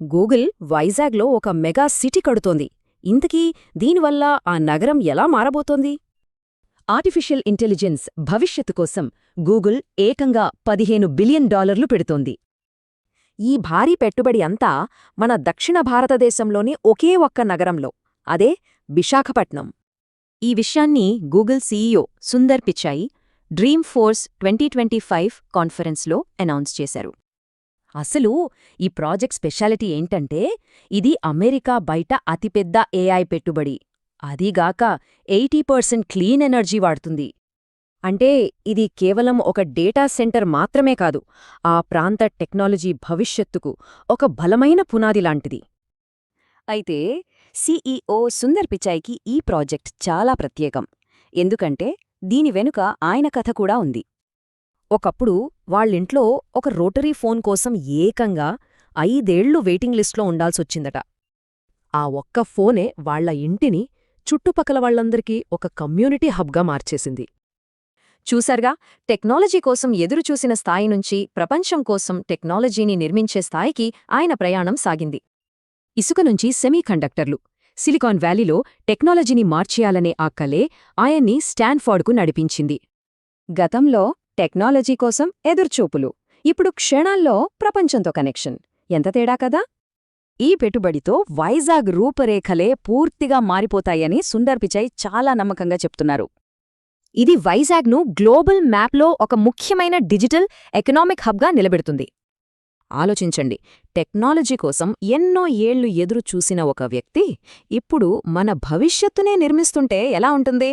Google వైజాగ్లో ఒక mega city కడుతోంది. ఇంతకీ దీనివల్ల ఆ నగరం ఎలా మారబోతోంది? ఆర్టిఫిషియల్ ఇంటెలిజెన్స్ భవిష్యత్తు కోసం గూగుల్ ఏకంగా పదిహేను బిలియన్ డాలర్లు పెడుతోంది. ఈ భారీ పెట్టుబడి అంతా మన దక్షిణ భారతదేశంలోని ఒకే ఒక్క నగరంలో అదే విశాఖపట్నం. ఈ విషయాన్ని Google CEO Sundar Pichai Dreamforce twenty twenty five కాన్ఫరెన్స్లో అనౌన్స్ చేశారు. అసలు ఈ ప్రాజెక్ట్ స్పెషాలిటీ ఏంటంటే ఇది అమెరికా బయట అతిపెద్ద ఏఐ పెట్టుబడి. అదీగాక ఎయిటీ పర్సెంట్ క్లీన్ ఎనర్జీ వాడుతుంది. అంటే ఇది కేవలం ఒక డేటా సెంటర్ మాత్రమే కాదు ఆ ప్రాంత టెక్నాలజీ భవిష్యత్తుకు ఒక బలమైన పునాది లాంటిది. అయితే సీఈఓ సుందర్ పిచాయ్కి ఈ ప్రాజెక్ట్ చాలా ప్రత్యేకం. ఎందుకంటే దీని వెనుక ఆయన కథ కూడా ఉంది. ఒకప్పుడు వాళ్ళింట్లో ఒక రోటరీ ఫోన్ కోసం ఏకంగా ఐదేళ్ళు వెయిటింగ్ లిస్ట్లో ఉండాల్సొచ్చిందట. ఆ ఒక్క ఫోనే వాళ్ళ ఇంటిని చుట్టుపక్కల వాళ్ళందరికీ ఒక కమ్యూనిటీ హబ్గా మార్చేసింది. చూశారుగా టెక్నాలజీ కోసం ఎదురుచూసిన స్థాయి నుంచి ప్రపంచం కోసం టెక్నాలజీని నిర్మించే స్థాయికి ఆయన ప్రయాణం సాగింది. ఇసుక నుంచి సెమీకండక్టర్లు సిలికాన్ వ్యాలీలో టెక్నాలజీని మార్చేయాలనే ఆ కలే ఆయన్ని స్టాన్ఫార్డ్కు నడిపించింది. గతంలో టెక్నాలజీ కోసం ఎదుర్చూపులు. ఇప్పుడు క్షణాల్లో ప్రపంచంతో కనెక్షన్. ఎంత తేడా కదా? ఈ పెట్టుబడితో వైజాగ్ రూపరేఖలే పూర్తిగా మారిపోతాయని సుందర్ పిచై చాలా నమ్మకంగా చెప్తున్నారు. ఇది వైజాగ్ను గ్లోబల్ మ్యాప్లో ఒక ముఖ్యమైన డిజిటల్ ఎకనామిక్ హబ్గా నిలబెడుతుంది. ఆలోచించండి టెక్నాలజీ కోసం ఎన్నో ఏళ్ళు ఎదురు చూసిన ఒక వ్యక్తి ఇప్పుడు మన భవిష్యత్తునే నిర్మిస్తుంటే ఎలా ఉంటుంది?